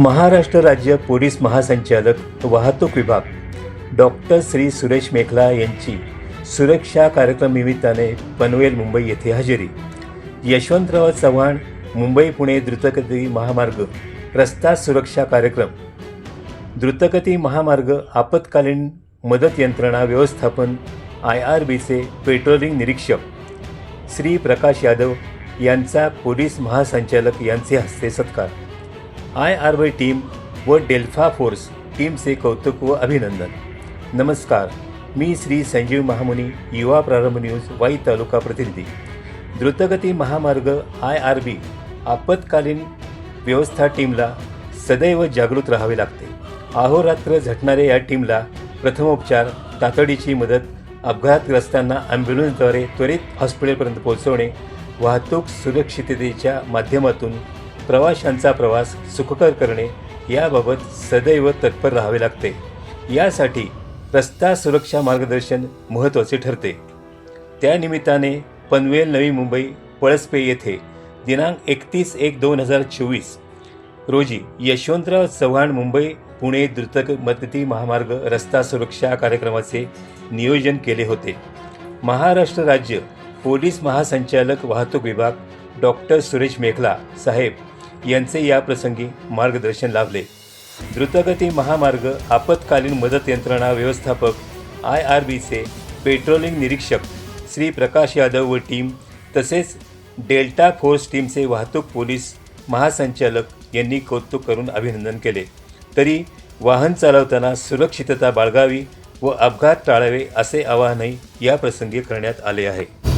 महाराष्ट्र राज्य पोलीस महासंचालक वाहतूक विभाग. डॉक्टर श्री सुरेश मेखला यांची सुरक्षा कार्यक्रम निमित्ताने पनवेल मुंबई येथे हजेरी. यशवंतराव चव्हाण मुंबई पुणे द्रुतगती महामार्ग रस्ता सुरक्षा कार्यक्रम. द्रुतगती महामार्ग आपत्कालीन मदत यंत्रणा व्यवस्थापन आय आर बीचे पेट्रोलिंग निरीक्षक. श्री प्रकाश यादव यांचा पोलीस महासंचालक यांचे हस्ते सत्कार. आय आर वाय टीम व डेल्फा फोर्स टीमचे कौतुक व अभिनंदन. नमस्कार. मी श्री संजीव महामुनी युवा प्रारंभ न्यूज वाई तालुका प्रतिनिधी. द्रुतगती महामार्ग आय आर बी आपत्कालीन व्यवस्था टीमला सदैव जागृत राहावे लागते. अहोरात्र झटणाऱ्या या टीमला प्रथमोपचार तातडीची मदत अपघातग्रस्तांना ॲम्ब्युलन्सद्वारे त्वरित हॉस्पिटलपर्यंत पोहोचवणे वाहतूक सुरक्षिततेच्या माध्यमातून प्रवाशांचा प्रवास सुखकर करणे याबाबत सदैव तत्पर राहावे लागते. यासाठी रस्ता सुरक्षा मार्गदर्शन महत्त्वाचे ठरते. त्यानिमित्ताने पनवेल नवी मुंबई पळसपे येथे दिनांक एकतीस एक दोन हजार चोवीस रोजी यशवंतराव चव्हाण मुंबई पुणे द्रुतक मदती महामार्ग रस्ता सुरक्षा कार्यक्रमाचे नियोजन केले होते. महाराष्ट्र राज्य पोलीस महासंचालक वाहतूक विभाग डॉक्टर सुरेश मेखला साहेब यांचे या प्रसंगी मार्गदर्शन लाभले. द्रुतगती महामार्ग आपत्कालीन मदत यंत्रणा व्यवस्थापक आय आर बीचे पेट्रोलिंग निरीक्षक श्री प्रकाश यादव व टीम तसेच डेल्टा फोर्स टीमचे वाहतूक पोलीस महासंचालक यांनी कौतुक करून अभिनंदन केले. तरी वाहन चालवताना सुरक्षितता बाळगावी व अपघात टाळावे असे आवाहनही या प्रसंगी करण्यात आले आहे.